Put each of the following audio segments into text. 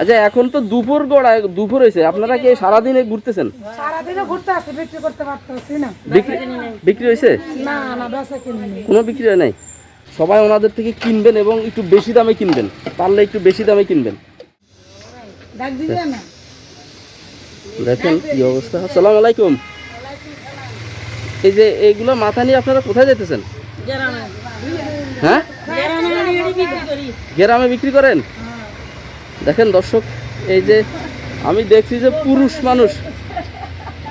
আচ্ছা এখন তো দুপুর গড়ায় দুপুর হয়েছে। আপনারা কি সারাদিনে ঘুরতেছেন? সারাদিনে ঘুরতে আসি বিক্রি করতে পারতেছি না। বিক্রি বিক্রি হয়েছে? না না বেচা কিনি কোনো বিক্রি হয় নাই? সবাই ওনাদের থেকে কিনবেন এবং একটু বেশি দামে কিনবেন। পারলে একটু বেশি দামে কিনবেন। ডাক দিবে না? দেখেন কি অবস্থা। আসসালামু আলাইকুম। এই যে এইগুলো মাথা নিয়ে আপনারা কোথায় যেতেছেন হ্যাঁ? গ্রামে বিক্রি করেন? দেখেন দর্শক এই যে আমি দেখছি যে পুরুষ মানুষ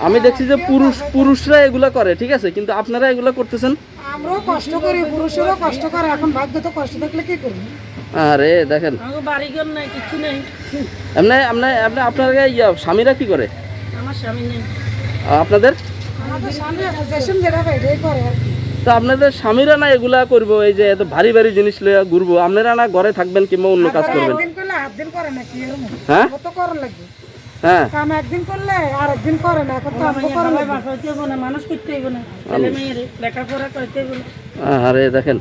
আমি দেখছি যে পুরুষ পুরুষরা এগুলা করে ঠিক আছে? কিন্তু আপনারা এগুলা করতেছেন? আমরাও কষ্ট করি পুরুষেরও কষ্ট করে এখন ভাগ্য তো কষ্ট থাকলে কি করব? আরে দেখেন। আমার বাড়িঘর নাই কিছু নেই। এমনি এমনি এমনি আপনার ইয়া স্বামীরা কি করে? আমার স্বামী নেই। আপনাদের? তো আপনাদের স্বামীরা না এগুলা করব এই যে এত ভারী ভারী জিনিস লইয়া ঘুরবো আপনারা না ঘরে থাকবেন কিংবা অন্য কাজ করবেন? এরকম? হ্যাঁ? কত করা লাগবে হ্যাঁ। কাম একদিন করলে আর একদিন করে না এখন তো আমগো করা লাগবে বাসাইতে না মানুষ করতে না ছেলে মেয়ের লেখাপড়া করতে না। আরে দেখেন।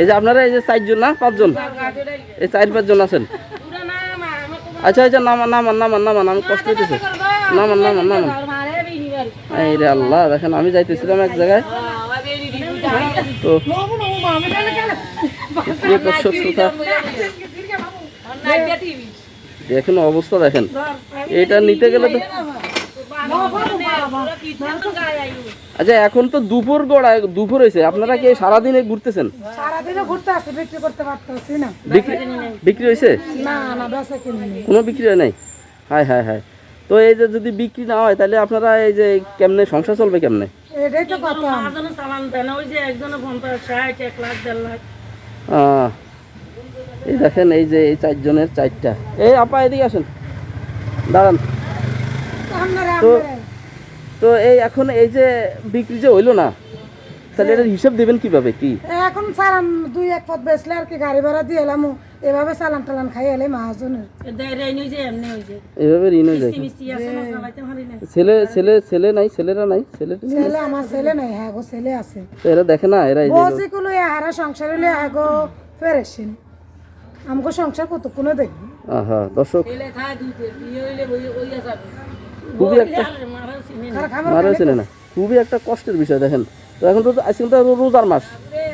এই যে আপনারা এই যে চারজন না পাঁচজন? এই চার পাঁচজন আছেন? আচ্ছা আচ্ছা নামান নামান নামান নামান আমি কষ্ট হইতেছে। নামান নামান নামান। এই রে আল্লাহ দেখেন আমি যাইতেছিলাম এক জায়গায়। তো প্রিয় দর্শক শ্রোতা দেখেন। অবস্থা দেখেন। এটা নিতে গেলে তো আচ্ছা এখন তো দুপুর গড়ায় দুপুর হয়েছে। আপনারা কি সারাদিনে ঘুরতেছেন? সারাদিনে ঘুরতে আসি বিক্রি করতে পারতেছি না। বিক্রি বিক্রি হয়েছে? না না বেচা কিনি কোনো বিক্রি হয় নাই? হায় হায় হায় তো এই যে যদি বিক্রি না হয় তাহলে আপনারা এই যে কেমনে সংসার চলবে কেমনে? এটাই তো কথা। ওই যে একজনে পঞ্চাশ ষাট এক লাখ দেড় লাখ। এই দেখেন এই যে এই চারজনের চারটা। এই আপা এদিকে আসেন। দাঁড়ান। তো তো এই এখন এই যে বিক্রি যে হইল না তাহলে এটার হিসাব দেবেন কীভাবে কি? এখন চালান দুই এক পথ বেচলে আর কি গাড়ি ভাড়া দিয়ে এলাম। এভাবে চালান টালান খাই এলে মহাজনের। হয়ে এইভাবে ঋণ হয়ে যায় ছেলে ছেলে ছেলে নাই ছেলেরা নাই ছেলে ছেলে আমার ছেলে নাই হ্যাঁ গো ছেলে আছে। তো এরা দেখে না এরা যে বসি কুলো হারা সংসার হলে আগো ফেরেছেন আমাকে সংসার কতক্ষণ দেখবি? আহা দর্শক। খুবই একটা মারা না। খুবই একটা কষ্টের বিষয় দেখেন। তো এখন তো আজকাল তো রোজার মাস।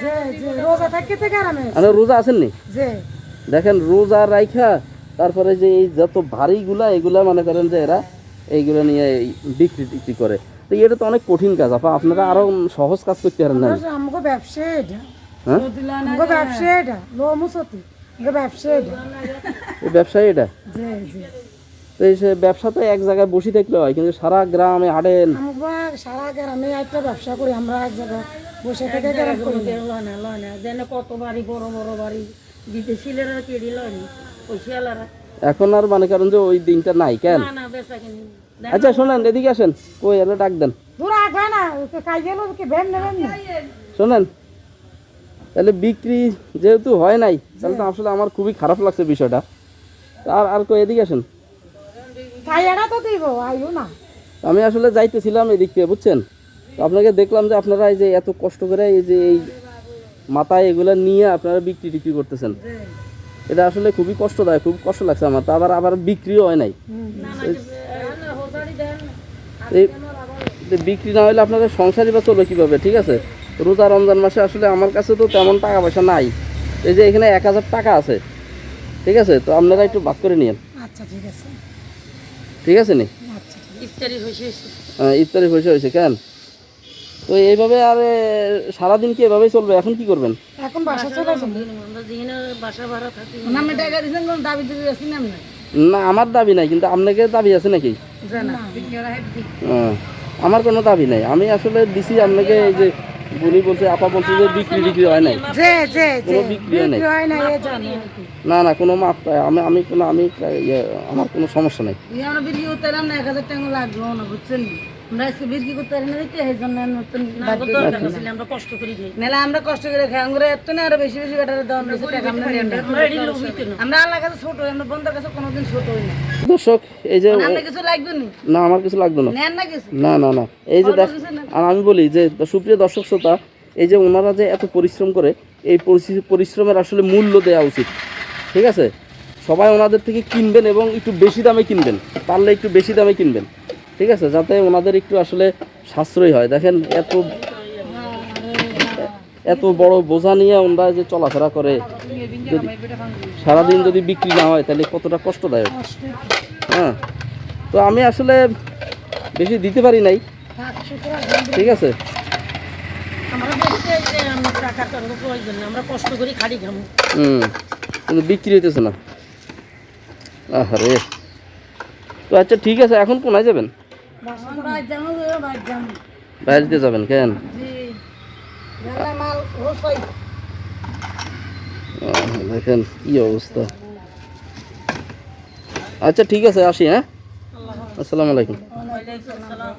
যে যে রোজা থাকি থেকে আরামে মানে রোজা আছেননি? যে। দেখেন রোজা রাইখা তারপরে যে এই যত ভারীগুলা এগুলা মনে করেন যে এরা এইগুলো নিয়ে বিক্রি টিক্রি করে। তো এটা তো অনেক কঠিন কাজ আপা। আপনারা আরও সহজ কাজ করতে পারেন না। আমাকে ব্যবসা এটা। হ্যাঁ? ব্যবসা এটা। লো ব্যবসায়ী এটা। তো এই সে ব্যবসা তো এক জায়গায় বসে থাকলে হয় কিন্তু সারা গ্রামে হাঁটেন। আমরা সারা গ্রামে একটা ব্যবসা করি আমরা এক জায়গায় বসে থেকে। লয় না। কত বাড়ি বড় বড় বাড়ি দিতে ছেলেরা কেড়ি লয় ওই ছেলেরা। এখন আর মনে করেন যে ওই দিনটা নাই কেন? না না বেচা কিনি আচ্ছা শোনেন এদিকে আসেন। কই এলো ডাক দেন। দূর আগে না কি ভেন নেবেন না? শোনেন। তাহলে বিক্রি যেহেতু হয় নাই তাহলে তো আসলে আমার খুবই খারাপ লাগছে বিষয়টা। আর আর কই এদিকে আসেন। খাইয়াটা তো দিব আইও না। আমি আসলে যাইতেছিলাম এদিক থেকে বুঝছেন? তো আপনাকে দেখলাম যে আপনারা এই যে এত কষ্ট করে এই যে এই মাথায় এগুলা নিয়ে আপনারা বিক্রি টিক্রি করতেছেন। এটা আসলে খুবই কষ্টদায়ক খুব কষ্ট লাগছে আমার। তো আবার আবার বিক্রিও হয় নাই। বিক্রি না হলে আপনাদের সংসারই বা চলবে কীভাবে ঠিক আছে? রোজা রমজান মাসে আসলে আমার কাছে তো তেমন টাকা পয়সা নাই। এই যে এখানে এক হাজার টাকা আছে। ঠিক আছে? তো আপনারা একটু ভাগ করে নিন আচ্ছা ঠিক আছে। ঠিক আছে নি? আচ্ছা ইফতারি হয়েছে ইফতারি পয়সা হয়েছে। কেন? তো এইভাবে আর সারাদিন কি এভাবেই চলবে? এখন কি করবেন? এখন বাসা চলে বাসা ভাড়া থাকি। আমি টাকা দিছেন কোন দাবি না আমি না আমার দাবি নাই কিন্তু আপনাকে দাবি আছে নাকি? জানা আমার কোনো দাবি নাই। আমি আসলে দিছি আপনাকে এই যে বুনি বলছে আপা বলছে যে বিক্রি টিক্রি হয় নাই। কোনো বিক্রি হয় নাই। বিক্রি হয় না। না না কোনো মাপ আমি আমি কোনো আমি ইয়ে, আমার কোনো সমস্যা নাই। এই আমরা আজকে বিক্রি করতে পারি না জন্য নতুন কষ্ট করি নাহলে আমরা কষ্ট করে খাই আমরা এত না আরও বেশি বেশি বেটার দাম আমরা আল্লাহ কাছে ছোট আমরা বন্ধুর কাছে কোনোদিন ছোট হই না। দর্শক এই যে কিছু লাগবে না? আমার কিছু লাগবে না। না না না না। এই যে আর আমি বলি যে সুপ্রিয় দর্শক শ্রোতা এই যে ওনারা যে এত পরিশ্রম করে এই পরিশ্রমের আসলে মূল্য দেওয়া উচিত। ঠিক আছে? সবাই ওনাদের থেকে কিনবেন এবং একটু বেশি দামে কিনবেন। পারলে একটু বেশি দামে কিনবেন। ঠিক আছে? যাতে ওনাদের একটু আসলে সাশ্রয়ী হয়। দেখেন এত এত বড় বোঝা নিয়ে ওনারা যে চলাফেরা করে যদি সারাদিন যদি বিক্রি না হয় তাহলে কতটা কষ্টদায়ক? হ্যাঁ। তো আমি আসলে বেশি দিতে পারি নাই। ঠিক আছে? বিক্রি হইতেছে না। আরে তো আচ্ছা ঠিক আছে এখন কোনায় যাবেন? আমরা যাব বাইর যাব বাইরে যাবেন কেন জি গেলা মাল রসই আহ, দেখেন কি অবস্থা আচ্ছা ঠিক আছে আসি হ্যাঁ আসসালামু আলাইকুম ওয়ালাইকুম আসসালাম